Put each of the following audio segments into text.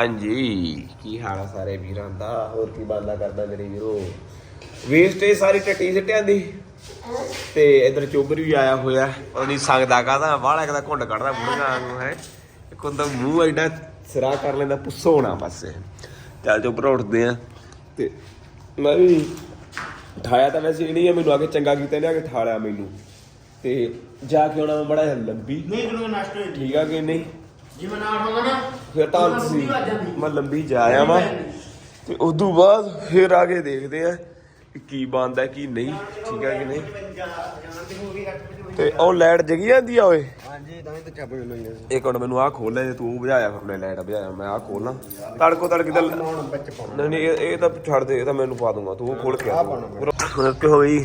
ਹਾਂਜੀ। ਕੀ ਹਾਲ ਆ ਸਾਰੇ ਵੀਰਾਂ ਦਾ? ਹੋਰ ਕੀ ਬੰਦਾ ਕਰਦਾ ਮੇਰੇ ਵੀਰੋ? ਵੇਸਟੇਜ ਸਾਰੀ ਟੱਟੀ ਸਿੱਟਿਆਂ ਦੀ। ਤੇ ਇਧਰ ਚੋਬਰ ਵੀ ਆਇਆ ਹੋਇਆ। ਪਤਾ ਨਹੀਂ ਸੰਗਦਾ ਕਾਹਦਾ ਬਾਹਲਾ ਕਿਦਾ ਘੁੰਡ ਕੱਢਦਾ ਬੁੜੀਆਂ ਨੂੰ ਹੈ। ਇੱਕ ਹੁੰਦਾ ਮੂੰਹ ਐਡਾ ਸਿਰਾ ਕਰ ਲੈਂਦਾ ਪੁੱਸੋ ਹੋਣਾ ਬਸ। ਚੱਲ ਚੋਬਰ ਉੱਠਦੇ ਆ। ਤੇ ਮੈਂ ਵੀ ਠਾਇਆ ਤਾਂ ਵੈਸੇ ਇਹ ਨਹੀਂ ਆ ਮੈਨੂੰ ਆ ਕੇ ਚੰਗਾ ਕੀਤਾ ਇਹਨੇ ਆ ਕੇ ਠਾ ਲਿਆ ਮੈਨੂੰ। ਤੇ ਜਾ ਕੇ ਆਉਣਾ ਮੈਂ ਬੜਾ ਲੰਬੀ। ਨਹੀਂ ਜਦੋਂ ਨਾਸ਼ਤਾ ਠੀਕ ਆ ਕਿ ਨਹੀਂ? ਜਿਵੇਂ ਨਾਲ ਹੋਗਾ ਨਾ ਫਿਰ ਤਾਂ ਤੁਸੀਂ ਵੱਜ ਜਾਂਦੀ। ਮੈਂ ਲੰਬੀ ਜਾ ਆਵਾਂ ਤੇ ਉਦੋਂ ਬਾਅਦ ਫਿਰ ਆ ਕੇ ਦੇਖਦੇ ਆ ਕਿ ਕੀ ਬਣਦਾ ਕੀ ਨਹੀਂ ਠੀਕ ਹੈ ਕਿ ਨਹੀਂ। ਤੇ ਉਹ ਲਾਈਟ ਜਗੀ ਜਾਂਦੀ ਆ ਓਏ। ਹਾਂਜੀ ਤਾਂ ਹੀ ਤਾਂ ਮੈਨੂੰ ਇੱਕ ਮਿੰਟ ਮੈਨੂੰ ਆਹ ਖੋਲ ਲੈ ਜੇ ਤੂੰ ਬੁਝਾਇਆ ਫਿਰ ਮੈਂ ਲਾਈਟ ਬੁਝਾਇਆ ਮੈਂ ਆਹ ਖੋਲਾਂ ਤੜਕੋ ਤੜਕ ਦਾ ਹੁਣ ਵਿੱਚ ਪਾਉਣਾ। ਨਹੀਂ ਨਹੀਂ ਇਹ ਇਹ ਤਾਂ ਛੱਡ ਦੇ ਇਹ ਤਾਂ ਮੈਨੂੰ ਪਾ ਦੂੰਗਾ ਤੂੰ ਉਹ ਖੋਲ ਕੇ ਆ ਹੁਣ ਕਿ ਹੋਈ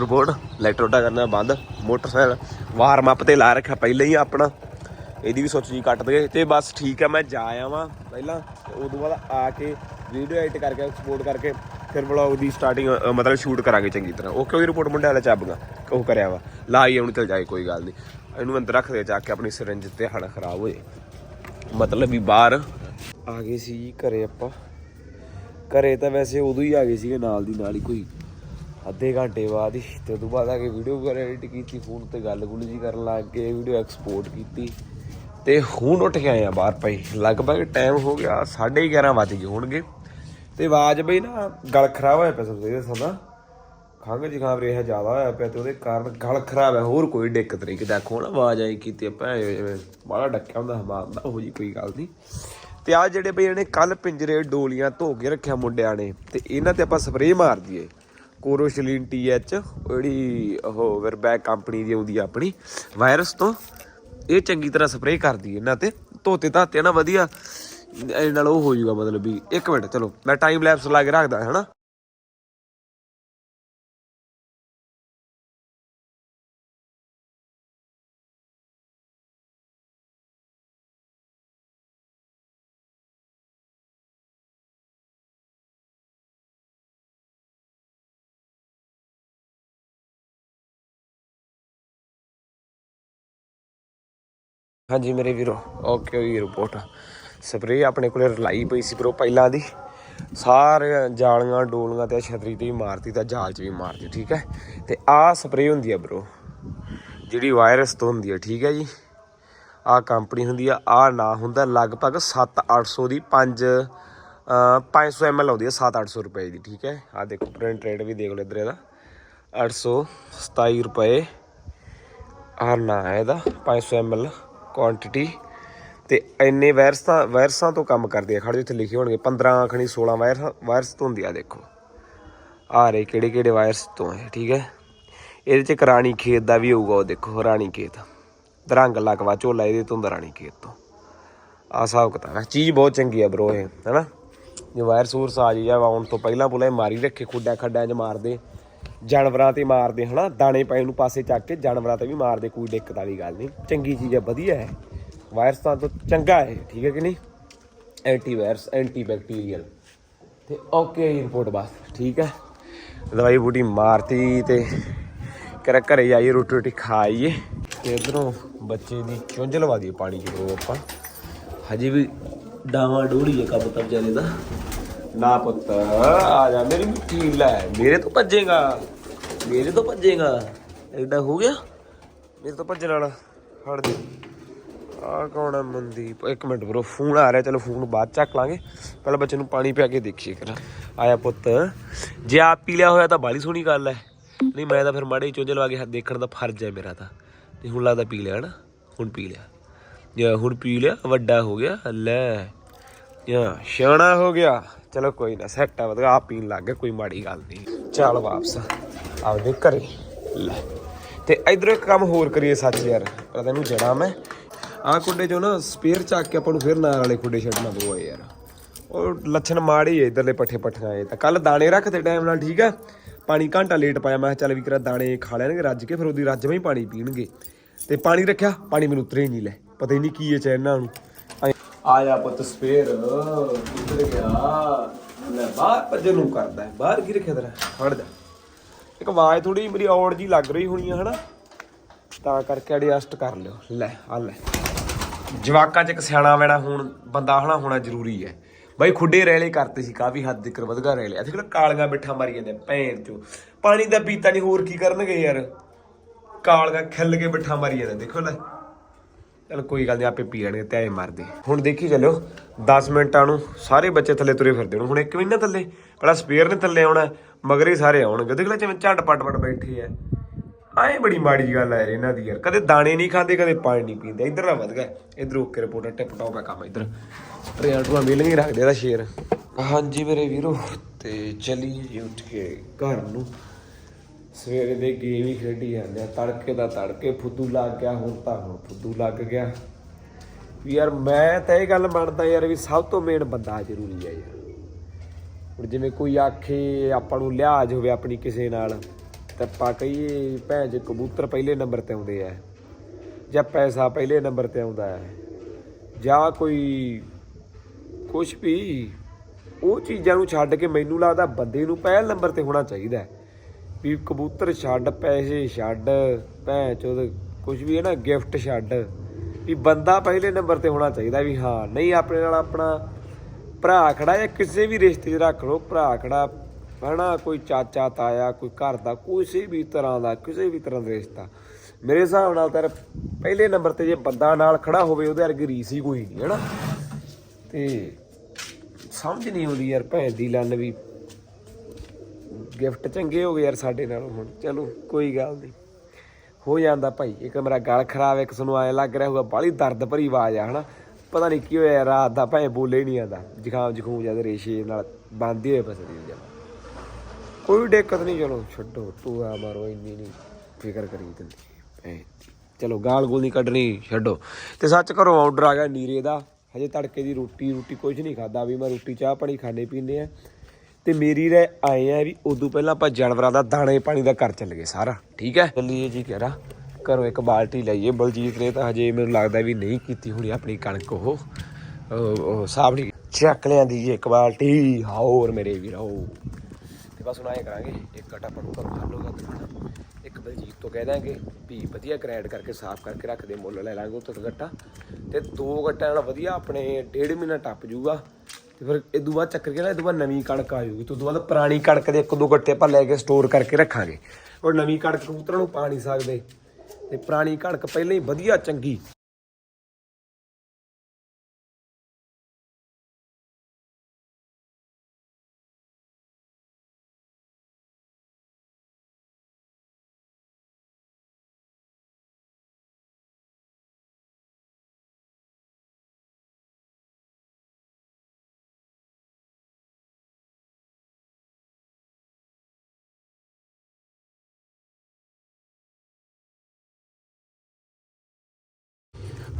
ਰਿਪੋਰਟ ਇਲੈਕਟ੍ਰੋਟਾ ਕਰਨਾ ਬੰਦ ਮੋਟਰਸਾਈਕਲ ਵਾਰਮ ਅਪ ਤੇ ਲਾ ਰੱਖਿਆ ਪਹਿਲਾਂ ਹੀ ਆਪਣਾ। ਇਹਦੀ ਵੀ ਸੋਚ ਜੀ ਕੱਟ ਦੇ। ਤੇ ਬਸ ਠੀਕ ਆ, ਮੈਂ ਜਾ ਆਵਾਂ ਪਹਿਲਾਂ ਉਦੋਂ ਬਾਅਦ ਆ ਕੇ ਵੀਡੀਓ ਐਡਿਟ ਕਰਕੇ ਐਕਸਪੋਰਟ ਕਰਕੇ ਫਿਰ ਵਲੌਗ ਦੀ ਸਟਾਰਟਿੰਗ ਮਤਲਬ ਸ਼ੂਟ ਕਰਾਂਗੇ ਚੰਗੀ ਤਰ੍ਹਾਂ। ਓਕੇ ਵੀ ਰਿਪੋਰਟ ਮੁੰਡੇ ਵਾਲਾ ਚੱਬਗਾ ਉਹ ਕਰਿਆ ਵਾ। ਲਾ ਹੀ ਉਹਨੂੰ, ਚਲ ਜਾਏ ਕੋਈ ਗੱਲ ਨਹੀਂ। ਇਹਨੂੰ ਅੰਦਰ ਰੱਖ ਦੇ, ਜਾ ਕੇ ਆਪਣੀ ਸਿਰੰਜ ਤੇ ਹਣਾ ਖਰਾਬ ਹੋਏ। ਮਤਲਬ ਵੀ ਬਾਹਰ ਆ ਗਏ ਸੀ ਜੀ ਘਰੇ ਆਪਾਂ। ਘਰੇ ਤਾਂ ਵੈਸੇ ਉਦੋਂ ਹੀ ਆ ਗਏ ਸੀਗੇ, ਨਾਲ ਦੀ ਨਾਲ ਹੀ ਕੋਈ ਅੱਧੇ ਘੰਟੇ ਬਾਅਦ ਹੀ। ਤੇ ਉਦੋਂ ਬਾਅਦ ਆ ਕੇ ਵੀਡੀਓ ਵਗੈਰਾ ਐਡਿਟ ਕੀਤੀ ਫੋਨ ਤੇ ਗੱਲ ਗੁੱਲ ਜੀ ਕਰਨ ਲੱਗ ਗਏ ਵੀਡੀਓ ਐਕਸਪੋਰਟ ਕੀਤੀ। ਤੇ ਹੁਣ ਉੱਠ ਕੇ ਆਏ ਆ ਬਾਹਰ ਭਾਈ। ਲਗਭਗ ਟਾਈਮ ਹੋ ਗਿਆ 11:30 ਵੱਜ ਗਏ ਹੋਣਗੇ। ਤੇ ਆਵਾਜ਼ ਬਈ ਨਾ ਗਲ ਖਰਾਬ ਹੋਇਆ ਪਿਆ ਸਭ ਤੋਂ ਸਦਾ ਖੰਘ ਜ਼ੁਕਾਮ ਰਿਹਾ ਜ਼ਿਆਦਾ ਹੋਇਆ ਪਿਆ ਤੇ ਉਹਦੇ ਕਾਰਨ ਗਲ ਖਰਾਬ ਹੈ, ਹੋਰ ਕੋਈ ਦਿੱਕਤ ਨਹੀਂ। ਕਿ ਦੇਖੋ ਨਾ ਆਵਾਜ਼ ਆਈ ਕੀਤੀ ਆਪਾਂ ਜਿਵੇਂ ਬਾਹਲਾ ਡੱਕਿਆ ਹੁੰਦਾ ਹਮਾਨ ਦਾ ਉਹ ਜੀ ਕੋਈ ਗੱਲ ਨਹੀਂ। ਤੇ ਆ ਜਿਹੜੇ ਬਈ ਇਹਨੇ ਕੱਲ ਪਿੰਜਰੇ ਡੋਲੀਆਂ ਧੋ ਕੇ ਰੱਖਿਆ ਮੁੰਡਿਆਂ ਨੇ, ਤੇ ਇਹਨਾਂ ਤੇ ਆਪਾਂ ਸਪਰੇਅ ਮਾਰ ਦਈਏ। ਕੋਰੋਸ਼ਲੀਨ ਟੀਐਚ ਜਿਹੜੀ ਉਹ ਵਰਬੈਕ ਕੰਪਨੀ ਦੀ ਆਉਂਦੀ ਆ ਆਪਣੀ ਵਾਇਰਸ ਤੋਂ। ਇਹ ਚੰਗੀ ਤਰ੍ਹਾਂ ਸਪਰੇਅ ਕਰਦੀ ਹੈ ਇਹਨਾਂ ਤੇ, ਧੋਤੇ ਧਾਤੇ ਨਾ ਵਧੀਆ। ਇਹ ਨਾਲ ਉਹ ਹੋ ਜਾਊਗਾ ਮਤਲਬ ਵੀ, ਇੱਕ ਮਿੰਟ, ਚਲੋ, ਮੈਂ ਟਾਈਮ ਲੈਪਸ ਲਾ ਕੇ ਰੱਖਦਾ, ਹਨਾ? ਹਾਂਜੀ ਮੇਰੇ ਵੀਰੋ। ਓਕੇ ਹੋਈ ਰਿਪੋਰਟ ਸਪਰੇਅ ਆਪਣੇ ਕੋਲੇ ਰਲਾਈ ਪਈ ਸੀ ਬਰੋ ਪਹਿਲਾਂ ਦੀ। ਸਾਰੇ ਜਾਲੀਆਂ, ਡੋਲੀਆਂ ਤੇ ਛਤਰੀ ਤੇ ਵੀ ਮਾਰਤੀ ਤਾਂ ਜਾਲ 'ਚ ਵੀ ਮਾਰਤੀ, ਠੀਕ ਹੈ? ਤੇ ਆਹ ਸਪਰੇਅ ਹੁੰਦੀ ਆ ਬਰੋ ਜਿਹੜੀ ਵਾਇਰਸ ਤੋਂ ਹੁੰਦੀ ਆ, ਠੀਕ ਹੈ ਜੀ? ਆਹ ਕੰਪਨੀ ਹੁੰਦੀ ਆ ਆਹ ਨਾ ਹੁੰਦਾ, ਲਗਭਗ 7-800 ਦੀ 5 500 ml ਆਉਂਦੀ ਆ 7-800 ਰੁਪਏ ਦੀ, ਠੀਕ ਹੈ? ਆਹ ਦੇਖੋ ਪ੍ਰਿੰਟ ਰੇਟ ਵੀ ਦੇਖ ਲਓ ਇਧਰ ਇਹਦਾ। 827 ਰੁਪਏ। ਆਹ ਨਾ ਹੈ ਇਹਦਾ 500 ml ਕੁਆਂਟੀਟੀ ਤੇ ਇੰਨੇ ਵਾਇਰਸਾਂ ਵਾਇਰਸਾਂ ਤੋਂ ਕੰਮ ਕਰਦੇ ਆ ਖੜੇ ਇੱਥੇ ਲਿਖੇ ਹੋਣਗੇ 15 ਖਣੀ 16 ਵਾਇਰਸ ਵਾਇਰਸ ਤੋਂ ਹੁੰਦੀ ਆ, ਦੇਖੋ। ਆ ਰਹੇ ਕਿਹੜੇ ਕਿਹੜੇ ਵਾਇਰਸ ਤੋਂ ਹੈ ਠੀਕ ਹੈ? ਇਹਦੇ ਚ ਇੱਕ ਰਾਣੀ ਖੇਤ ਦਾ ਵੀ ਹੋਊਗਾ, ਉਹ ਦੇਖੋ, ਰਾਣੀ ਖੇਤ। ਦਰੰਗ ਲਕਵਾ ਝੋਲਾ ਇਹਦੇ ਤੋਂ ਹੁੰਦਾ ਰਾਣੀ ਖੇਤ ਤੋਂ। ਆ ਹਿਸਾਬ ਕਿਤਾਬ ਹੈ, ਚੀਜ਼ ਬਹੁਤ ਚੰਗੀ ਆ ਬਰੋ ਇਹ, ਹੈਨਾ? ਜੇ ਵਾਇਰਸ ਵੂਰਸ ਆ ਜੀ ਆ ਆਉਣ ਤੋਂ ਪਹਿਲਾਂ ਪੁਲੇ ਮਾਰੀ ਰੱਖੇ ਖੁੱਡਾ ਖੱਡਾਂ 'ਚ ਮਾਰਦੇ। ਜਾਨਵਰਾਂ ਤੇ ਮਾਰਦੇ, ਹਨਾ? ਦਾਣੇ ਪਏ ਨੂੰ ਪਾਸੇ ਚੱਕ ਕੇ ਜਾਨਵਰਾਂ ਤੇ ਵੀ ਮਾਰਦੇ, ਕੋਈ ਦਿੱਕਤ ਵਾਲੀ ਗੱਲ ਨਹੀਂ। ਚੰਗੀ ਚੀਜ਼ ਹੈ ਵਧੀਆ ਹੈ। ਵਾਇਰਸ ਤਾਂ ਤੋਂ ਚੰਗਾ ਹੈ, ਠੀਕ ਹੈ ਕਿ ਨਹੀਂ? ਐਂਟੀ ਵਾਇਰਸ ਐਂਟੀ ਬੈਕਟੀਰੀਅਲ ਤੇ ਓਕੇ ਰਿਪੋਰਟ ਬਸ, ਠੀਕ ਹੈ? ਦਵਾਈ ਬੂਟੀ ਮਾਰਤੀ ਤੇ ਕਰ ਘਰੇ ਜਾਈਏ ਰੋਟੀ ਰੋਟੀ ਖਾਈਏ। ਤੇ ਇਧਰੋਂ ਬੱਚੇ ਦੀ ਚੁੰਝ ਲਵਾ ਦਈਏ ਪਾਣੀ ਚ ਬਰੋ ਆਪਾਂ। ਹਜੇ ਵੀ ਡਾਵਾਂ ਡੋੜੀ ਹੈ ਕੰਮ ਤਾਂ ਦਾ ਨਾ ਪੁੱਤ, ਆ ਜਾ, ਮੇਰੀ ਮਿੱਟੀ ਲੈ, ਮੇਰੇ ਤੋਂ ਭੱਜੇਗਾ, ਮੇਰੇ ਤੋਂ ਭੱਜੇਗਾ। ਐਡਾ ਹੋ ਗਿਆ? ਮੇਰੇ ਤੋਂ ਭੱਜਣ ਵਾਲਾ ਹਟ ਦੇ। ਆ ਕੌਣ ਹੈ ਮਨਦੀਪ? ਇੱਕ ਮਿੰਟ ਬਰੋ ਫੋਨ ਆ ਰਿਹਾ, ਚਲੋ ਫੋਨ ਬਾਅਦ ਚੱਕ ਲਾਂਗੇ। ਪਹਿਲਾਂ ਬੱਚੇ ਨੂੰ ਪਾਣੀ ਪਿਆ ਕੇ ਦੇਖੀਏ ਕਰ ਆਇਆ ਪੁੱਤ, ਜੇ ਆਪ ਪੀ ਲਿਆ ਹੋਇਆ ਤਾਂ ਬਾਲੀ ਸੋਹਣੀ ਗੱਲ ਹੈ। ਨਹੀਂ, ਮੈਂ ਤਾਂ ਫਿਰ ਮਾੜੇ ਚੋਂਜ ਲਵਾ ਕੇ ਦੇਖਣ ਦਾ ਫਰਜ਼ ਹੈ ਮੇਰਾ ਤਾਂ। ਤੇ ਹੁਣ ਲੱਗਦਾ ਪੀ ਲਿਆ ਨਾ, ਹੁਣ ਪੀ ਲਿਆ। ਜੇ ਹੁਣ ਪੀ ਲਿਆ, ਵੱਡਾ ਹੋ ਗਿਆ, ਲੈ। ਯਾ, ਸਿਆਣਾ ਹੋ ਗਿਆ। ਚਲੋ ਕੋਈ ਨਾ ਸੈੱਟ ਆ ਵਧਗਾ ਆਪ ਪੀਣ ਲੱਗ ਗਿਆ, ਕੋਈ ਮਾੜੀ ਗੱਲ ਨਹੀਂ। ਚੱਲ ਵਾਪਸ, ਆਪਦੇ ਘਰੇ। ਲੈ। ਤੇ ਇਧਰ ਇੱਕ ਕੰਮ ਹੋਰ ਕਰੀਏ ਸੱਚ ਯਾਰ, ਪਤਾ ਤੈਨੂੰ ਜਣਾ ਮੈਂ? ਆਹ ਕੁੰਡੇ ਚੋਂ ਨਾ ਸਪੇਅਰ ਚੱਕ ਕੇ ਆਪਾਂ ਨੂੰ ਫਿਰ ਨਾਲ ਵਾਲੇ ਕੁੰਡੇ ਛੱਡਣਾ ਪਊਗਾ ਯਾਰ। ਉਹ ਲੱਛਣ ਮਾੜੀ ਏ ਇਧਰਲੇ ਪੱਠੇ ਪੱਠੀਆਂ ਏ ਤਾਂ ਕੱਲ ਦਾਣੇ ਰੱਖਦੇ ਟਾਈਮ ਨਾਲ, ਠੀਕ ਆ? ਪਾਣੀ ਘੰਟਾ ਲੇਟ ਪਾਇਆ, ਮੈਂ ਕਿਹਾ ਚੱਲ ਵੀ ਕਰਾ ਦਾਣੇ ਖਾ ਲੈਣਗੇ, ਰੱਜ ਕੇ ਫਿਰ ਉਹਦੀ ਰੱਜਵੇਂ ਹੀ ਪਾਣੀ ਪੀਣਗੇ। ਤੇ ਪਾਣੀ ਰੱਖਿਆ, ਪਾਣੀ ਮੈਨੂੰ ਉਤਰੇ ਨਹੀਂ ਲੈ। ਪਤਾ ਹੀ ਨਹੀਂ ਕੀ ਹੈ ਚ ਨੂੰ ਆਏ- ਪੁੱਤ ਸਪੇਅਰ ਕਿੱਧਰ ਗਿਆ। ਲੈ ਬਾਹਰ ਭੱਜਣ ਨੂੰ ਕਰਦਾ ਹੈ। ਬਾਹਰ ਕੀ ਰੱਖਿਆ ਤੇਰਾ? ਫੜ ਜਾ। ਇੱਕ ਆਵਾਜ਼ ਥੋੜੀ ਮੇਰੀ ਔੜ ਜੀ ਲੱਗ ਰਹੀ ਹੋਣੀ ਆ ਹਨਾ? ਤਾਂ ਕਰਕੇ ਐਡਜਸਟ ਕਰ ਲਿਓ। ਲੈ ਆ ਲੈ। ਜਵਾਕਾਂ ਚ ਇੱਕ ਸਿਆਣਾ ਵੈਣਾ ਹੋਣ ਬੰਦਾ ਹਨਾ ਹੋਣਾ ਜ਼ਰੂਰੀ ਹੈ। ਬਾਈ ਖੁੱਡੇ ਰੈਲੇ ਕਰਤੇ ਸੀ ਕਾਫੀ ਹੱਦ ਤੱਕ ਵਧਗਾ ਰੈਲੇ। ਇੱਥੇ ਕਿਹੜਾ ਕਾਲੀਆਂ ਬਿੱਠਾ ਮਾਰੀ ਜਾਂਦੇ ਆ, ਭੈਣ ਚੋ। ਪਾਣੀ ਦਾ ਪੀਤਾ ਨਹੀਂ ਹੋਰ ਕੀ ਕਰਨਗੇ ਯਾਰ? ਕਾਲੀਆਂ ਖਿੱਲ ਕੇ ਮਿੱਠਾ ਮਾਰੀ ਜਾਂਦੇ ਦੇਖੋ ਲੈ। ਚਲ ਕੋਈ ਗੱਲ ਨਹੀਂ, ਆਪੇ ਪੀ ਲੈਣਗੇ, ਤੇ ਐ ਮਾਰਦੇ। ਹੁਣ ਦੇਖੀ ਚੱਲਿਓ 10 ਮਿੰਟਾਂ ਨੂੰ ਸਾਰੇ ਬੱਚੇ ਥੱਲੇ ਤੁਰੇ ਫਿਰਦੇ ਹੁਣ ਇੱਕ ਵੀ ਨਾ ਥੱਲੇ, ਪਹਿਲਾਂ ਸਪੇਅਰ ਨੇ ਥੱਲੇ ਆਉਣਾ, ਮਗਰ ਹੀ ਸਾਰੇ ਆਉਣਗੇ। ਦੇਖ ਲੈ ਜਿਵੇਂ ਝੱਟ ਪਟ ਪਟ ਬੈਠੇ ਆ। ਆਏ ਬੜੀ ਮਾੜੀ ਗੱਲ ਆ ਇਹਨਾਂ ਦੀ ਯਾਰ। ਕਦੇ ਦਾਣੇ ਨਹੀਂ ਖਾਂਦੇ, ਕਦੇ ਪਾਣੀ ਨਹੀਂ ਪੀਂਦੇ। ਇੱਧਰ ਨਾ ਵਧ ਗਿਆ। ਇੱਧਰ ਓਕੇ ਰਿਪੋਰਟ, ਟਿਪ ਟਾਪ ਆ ਕੰਮ ਇੱਧਰ। ਟ੍ਰੇਨ ਟੂਆ ਰੱਖਦੇ ਇਹਦਾ ਸ਼ੇਰ ਹਾਂਜੀ ਮੇਰੇ ਵੀਰੋ, ਤੇ ਚਲੀਏ ਜੀ ਉੱਠ ਕੇ ਘਰ ਨੂੰ। ਸਵੇਰੇ ਦੇ ਗੇਮ ਹੀ ਖੇਡੀ ਜਾਂਦੇ ਆ, ਤੜਕੇ ਦਾ ਤੜਕੇ, ਫੁੱਦੂ ਲੱਗ ਗਿਆ, ਹੁਣ ਤਾਂ ਹੁਣ ਫੁੱਦੂ ਲੱਗ ਗਿਆ। ਵੀ ਯਾਰ ਮੈਂ ਤਾਂ ਇਹ ਗੱਲ ਮੰਨਦਾ ਯਾਰ ਵੀ ਸਭ ਤੋਂ ਮੇਨ ਬੰਦਾ ਜ਼ਰੂਰੀ ਹੈ ਯਾਰ। ਹੁਣ ਜਿਵੇਂ ਕੋਈ ਆਖੇ ਆਪਾਂ ਨੂੰ ਲਿਹਾਜ਼ ਹੋਵੇ ਆਪਣੀ ਕਿਸੇ ਨਾਲ, ਤਾਂ ਆਪਾਂ ਕਹੀਏ ਭੈਣ ਜੇ ਕਬੂਤਰ ਪਹਿਲੇ ਨੰਬਰ ਤੇ ਆਉਂਦੇ ਆ, ਜਾਂ ਪੈਸਾ ਪਹਿਲੇ ਨੰਬਰ ਤੇ ਆਉਂਦਾ ਹੈ ਜਾਂ ਕੋਈ ਕੁਝ ਵੀ, ਉਹ ਚੀਜ਼ਾਂ ਨੂੰ ਛੱਡ ਕੇ ਮੈਨੂੰ ਲੱਗਦਾ ਬੰਦੇ ਨੂੰ ਪਹਿਲ ਨੰਬਰ ਤੇ ਹੋਣਾ ਚਾਹੀਦਾ। ਹੈ ਵੀ ਕਬੂਤਰ ਛੱਡ, ਪੈਸੇ ਛੱਡ, ਭੈਣ ਚੋਦ ਕੁਝ ਵੀ ਹੈ ਨਾ ਗਿਫਟ ਛੱਡ। ਵੀ ਬੰਦਾ ਪਹਿਲੇ ਨੰਬਰ ਤੇ ਹੋਣਾ ਚਾਹੀਦਾ ਵੀ ਹਾਂ, ਨਹੀਂ ਆਪਣੇ ਨਾਲ ਆਪਣਾ ਭਰਾ ਖੜਾ ਜਾਂ ਕਿਸੇ ਵੀ ਰਿਸ਼ਤੇ 'ਚ ਰੱਖ ਲਓ, ਭਰਾ ਖੜਾ, ਹਨਾ, ਕੋਈ ਚਾਚਾ, ਤਾਇਆ, ਕੋਈ ਘਰ ਦਾ, ਕਿਸੇ ਵੀ ਤਰ੍ਹਾਂ ਦਾ, ਕਿਸੇ ਵੀ ਤਰ੍ਹਾਂ ਦਾ ਰਿਸ਼ਤਾ। ਮੇਰੇ ਹਿਸਾਬ ਨਾਲ ਤਾਂ ਪਹਿਲੇ ਨੰਬਰ ਤੇ ਜੇ ਬੰਦਾ ਨਾਲ ਖੜਾ ਹੋਵੇ, ਉਹਦੇ ਵਰਗੀ ਰੀਸ ਹੀ ਕੋਈ ਨਹੀਂ, ਹਨਾ। ਤੇ ਸਮਝ ਨਹੀਂ ਆਉਂਦੀ ਯਾਰ ਭੈਣ ਦੀ ਲੰਨ ਵੀ। ਗਿਫਟ ਚੰਗੇ ਹੋ ਗਏ ਯਾਰ ਸਾਡੇ ਨਾਲ ਹੁਣ। ਚਲੋ, ਕੋਈ ਗੱਲ ਨਹੀਂ। ਹੋ ਜਾਂਦਾ ਭਾਈ, ਇੱਕ ਮੇਰਾ ਗਲ ਖਰਾਬ, ਇੱਕ ਸਾਨੂੰ ਐ ਲੱਗ ਰਿਹਾ ਹੋਊਗਾ ਬਾਲੀ ਦਰਦ ਭਰੀ ਆਵਾਜ਼ ਆ, ਹਨਾ। ਪਤਾ ਨਹੀਂ ਕੀ ਹੋਇਆ ਰਾਤ ਦਾ ਭਾਵੇਂ ਬੋਲੇ ਨਹੀਂ ਆਂਦਾ ਜ਼ੁਕਾਮ ਜ਼ਖੂਮ ਜਦ ਰੇਸ਼ੇ ਨਾਲ ਬੰਦੇ ਹੋਏ ਬਸ ਦੀ ਜਮਾ ਕੋਈ ਦਿੱਕਤ ਨਹੀਂ, ਚਲੋ, ਛੱਡੋ, ਤੂੰ ਆ ਮਾਰੋ, ਇੰਨੀ ਨਹੀਂ ਫਿਕਰ ਕਰੀ ਦਿੰਦੀ। ਐ ਚਲੋ, ਗਾਲ ਗੋਲ ਨਹੀਂ ਕੱਢਣੀ, ਛੱਡੋ। ਤੇ ਸੱਚ ਘਰੋਂ ਆਰਡਰ ਆ ਗਿਆ ਨੀਰੇ ਦਾ। ਹਜੇ ਤੜਕੇ ਦੀ ਰੋਟੀ ਰੋਟੀ ਕੁਝ ਨਹੀਂ ਖਾਦਾ ਵੀ ਮੈਂ ਰੋਟੀ ਚਾਹ ਪਾਣੀ ਖਾਣੇ ਪੀਂਦੇ ਆ। ਤੇ ਮੇਰੀ ਰਹਿ ਆਏ ਆ ਵੀ ਉਦੋਂ ਪਹਿਲਾਂ ਆਪਾਂ ਜਾਨਵਰਾਂ ਦਾ ਦਾਣੇ ਪਾਣੀ ਦਾ ਘਰ ਚੱਲ ਗਏ ਸਾਰਾ, ਠੀਕ ਹੈ? ਚੱਲੀਏ ਜੀ ਕਹਿਰਾ ਘਰੋਂ ਇੱਕ ਬਾਲਟੀ ਲਈਏ। ਬਲਜੀਤ ਨੇ ਤਾਂ ਹਜੇ ਮੈਨੂੰ ਲੱਗਦਾ ਵੀ ਨਹੀਂ ਕੀਤੀ ਹੋਣੀ ਆਪਣੀ ਕਣਕ ਉਹ। ਉਹ- ਉਹ ਸਾਹਬ ਚੱਕ ਲਿਆਂਦੀ ਜੀ ਇੱਕ ਬਾਲਟੀ, ਹੋਰ ਮੇਰੇ ਵੀਰੋ। ਤੇ ਬਸ ਹੁਣ ਐਂ ਕਰਾਂਗੇ, ਇੱਕ ਘਟਾ ਪੜੂ ਘਰੋਂ ਹੱਲ ਹੋਗਾ ਇੱਕ ਬਲਜੀਤ ਤੋਂ ਕਹਿ ਦਾਂਗੇ ਵੀ ਵਧੀਆ ਗ੍ਰੈਂਡ ਕਰਕੇ ਸਾਫ਼ ਕਰਕੇ ਰੱਖ ਦੇ, ਮੁੱਲ ਲੈ ਲਾਂਗੇ ਉੱਥੇ ਤੋਂ ਗੱਟਾ ਤੇ ਦੋ ਗੱਟਾਂ ਨਾਲ ਵਧੀਆ ਆਪਣੇ ਡੇਢ ਮਹੀਨਾ ਟੱਪ ਜੂਗਾ। ਤੇ ਫਿਰ ਇਹ ਬਾਅਦ ਚੱਕਰ ਕੇ ਨਾ ਇਹ ਬਾਅਦ ਨਵੀਂ ਕਣਕ ਆ ਜੂਗੀ ਤੇ ਉਦੋਂ ਬਾਅਦ ਪੁਰਾਣੀ ਕਣਕ ਦੇ ਇੱਕ ਦੋ ਗੱਟੇ ਆਪਾਂ ਲੈ ਕੇ ਸਟੋਰ ਕਰਕੇ ਰੱਖਾਂਗੇ। ਔਰ ਨਵੀਂ ਕਣਕ ਕਬੂਤਰਾਂ ਨੂੰ ਪਾ ਨਹੀਂ ਸਕਦੇ। ਤੇ ਪੁਰਾਣੀ ਕਣਕ ਪਹਿਲਾਂ ਹੀ ਵਧੀਆ ਚੰਗੀ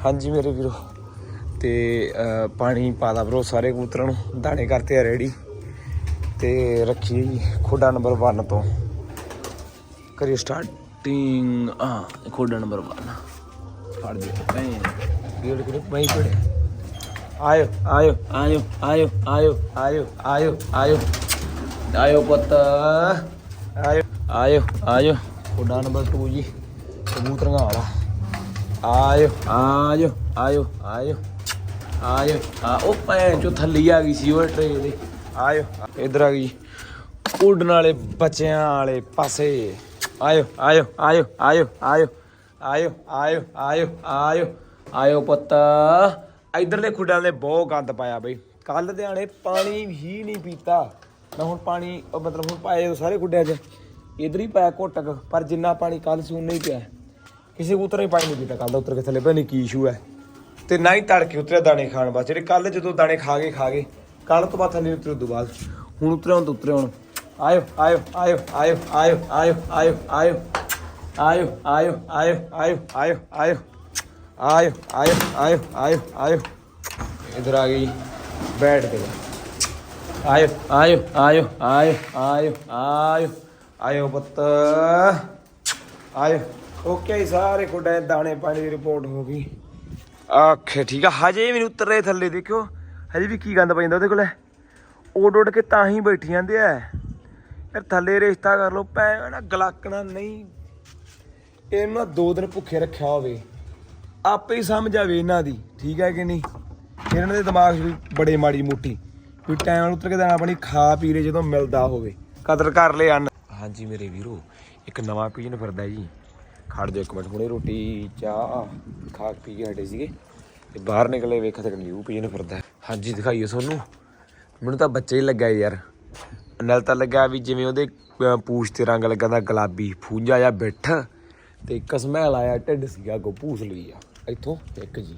ਹਾਂਜੀ ਮੇਰੇ ਵੀਰੋ। ਤੇ ਪਾਣੀ ਪਾਦਾ ਬਰੋ ਸਾਰੇ ਕਬੂਤਰਾਂ ਨੂੰ। ਦਾਣੇ ਕਰਤੇ ਆ ਰੈਡੀ ਤੇ ਰੱਖੀ ਜੀ ਖੋਡਾ ਨੰਬਰ 1 ਤੋਂ। ਕਰੀ ਸਟਾਰਟਿੰਗ ਆ ਖੋਡਾ ਨੰਬਰ 1 ਫੜ ਦੇ। ਮੈਂ ਵੀਰ ਕਿਹੜੇ? ਮੈਂ ਪੜੇ ਆਇਓ ਆਇਓ ਆਇਓ ਆਇਓ ਆਇਓ ਆਇਓ ਆਇਓ ਆਇਓ। ਆਇਓ ਪੁੱਤ। ਆਇਓ ਆਇਓ ਆਇਓ। ਖੋਡਾ ਨੰਬਰ 2 ਜੀ। ਕਬੂਤਰਾਂ ਵਾਲਾ। ਆਇਓ ਆਇਓ ਆਇਓ ਆਇਓ ਆਇਓ ਆ, ਉਹ ਭੈਣ ਚੋ ਥੱਲੀ ਆ ਗਈ ਸੀ ਉਹ ਟਰੇ ਦੇ। ਆਇਓ ਇਧਰ ਆ ਗਈ ਉੱਡਣ ਵਾਲੇ ਬੱਚਿਆਂ ਵਾਲੇ ਪਾਸੇ। ਆਇਓ ਆਇਓ ਆਇਓ ਆਇਓ ਆਇਓ ਆਇਓ ਆਇਓ ਆਇਓ ਆਇਓ ਆਇਓ ਪੁੱਤ। ਇਧਰਲੇ ਖੁੱਡਾਂ ਦੇ ਬਹੁਤ ਗੰਦ ਪਾਇਆ ਬਈ। ਕੱਲ ਦੇ ਆਣੇ ਪਾਣੀ ਹੀ ਨਹੀਂ ਪੀਤਾ। ਮੈਂ ਹੁਣ ਪਾਣੀ ਮਤਲਬ ਹੁਣ ਪਾਏ ਸਾਰੇ ਖੁੱਡਿਆਂ 'ਚ। ਇਧਰ ਹੀ ਪਾਇਆ ਘੋਟਕ ਪਰ ਜਿੰਨਾ ਪਾਣੀ ਕੱਲ ਸੀ, ਉਨਾ ਹੀ ਪਿਆ। ਕਿਸੇ ਕਬੂਤਰ ਨੇ ਪਾਣੀ ਨਹੀਂ ਪੀਤਾ ਕੱਲ ਦਾ ਉਤਰ ਕੇ ਥੱਲੇ ਪਤਾ ਨਹੀਂ ਕੀ ਇਸ਼ੂ ਹੈ ਤੇ ਨਾ ਹੀ ਤੜਕੇ ਉਤਰਿਆ ਦਾਣੇ ਖਾਣ ਵਾਸਤੇ ਜਿਹੜੇ ਕੱਲ ਜਦੋਂ ਦਾਣੇ ਖਾ ਕੇ ਖਾ ਗਏ ਕੱਲ ਤੋਂ ਬਾਅਦ ਥੱਲੇ ਉਤਰੇ ਉਦੋਂ ਬਾਅਦ ਹੁਣ ਉਤਰਿਆ ਹੁਣ ਤਾਂ ਉਤਰੇ ਹੁਣ ਆਇਓ ਆਇਓ ਆਇਓ ਆਇਓ ਆਇਓ ਆਇਓ ਆਇਓ ਆਇਓ ਆਇਓ ਆਇਓ ਆਇਓ ਆਇਓ ਆਇਓ ਆਇਓ ਆਇਓ ਆਇਓ ਆਇਓ ਆਇਓ ਆਇਓ ਇਧਰ ਆ ਗਈ ਬੈਠ ਗਈ ਆਇਓ ਆਇਓ ਆਇਓ ਆਇਓ ਆਇਓ ਆਇਓ ਆਇਓ ਪੁੱਤ ਆਇਓ ਓਕੇ ਜੀ, ਸਾਰੇ ਖੁੱਡੇ ਦਾਣੇ ਪਾਣੀ ਦੀ ਰਿਪੋਰਟ ਹੋ ਗਈ। ਆਖੇ ਠੀਕ ਆ। ਹਜੇ ਵੀ ਨਹੀਂ ਉਤਰ ਰਹੇ ਥੱਲੇ ਦੇਖਿਓ। ਹਜੇ ਵੀ ਕੀ ਗੰਦ ਪੈਂਦਾ ਉਹਦੇ ਕੋਲੇ। ਉੱਡ ਉੱਡ ਕੇ ਤਾਂ ਹੀ ਬੈਠੀ ਜਾਂਦੇ ਆ। ਯਾਰ ਥੱਲੇ ਰਿਸ਼ਤਾ ਕਰ ਲੋ ਪੈ ਨਾ ਗਲਾਕਣਾ ਨਹੀਂ। ਇਹਨੂੰ ਨਾ ਦੋ ਦਿਨ ਭੁੱਖੇ ਰੱਖਿਆ ਹੋਵੇ। ਆਪੇ ਹੀ ਸਮਝ ਆਵੇ ਇਹਨਾਂ ਦੀ ਠੀਕ ਹੈ ਕਿ ਨਹੀਂ? ਇਹਨਾਂ ਦੇ ਦਿਮਾਗ 'ਚ ਵੀ ਬੜੇ ਮਾੜੀ ਮੁੱਠੀ ਵੀ ਟਾਈਮ ਨਾਲ ਉਤਰ ਕੇ ਦਾਣਾ ਪਾਣੀ ਖਾ ਪੀ ਲੈ ਜਦੋਂ ਮਿਲਦਾ ਹੋਵੇ। ਕਦਰ ਕਰ ਲੈ ਅੰਨ। ਹਾਂਜੀ ਮੇਰੇ ਵੀਰੋ ਇੱਕ ਨਵਾਂ ਪੀਜਨ ਫਿਰਦਾ ਜੀ। ਖੜ ਜਾ ਇੱਕ ਮਿੰਟ, ਹੁਣੇ ਰੋਟੀ, ਚਾਹ ਖਾ ਪੀ ਕੇ ਹਟੇ ਸੀਗੇ ਤੇ ਬਾਹਰ ਨਿਕਲੇ ਵੇਖਿਆ ਤੇ ਨਿਊ ਪੀਜਨ ਫਿਰਦਾ। ਹਾਂਜੀ, ਦਿਖਾਈਏ ਤੁਹਾਨੂੰ। ਮੈਨੂੰ ਤਾਂ ਬੱਚੇ ਹੀ ਲੱਗਾ ਯਾਰ। ਨਾਲ ਤਾਂ ਲੱਗਾ ਵੀ ਜਿਵੇਂ ਉਹਦੇ ਪੂਛ ਤੇ ਰੰਗ ਲੱਗਾ ਦਾ ਗੁਲਾਬੀ ਫੂੰਜਾ ਜਾਂ ਬਿੱਠ ਤੇ ਕਸਮੈਲ ਆਇਆ, ਢਿੱਡ ਸੀਗਾ ਕੋ ਪੂਛ ਲਈ ਆ। ਇੱਥੋਂ ਇੱਕ ਜੀ।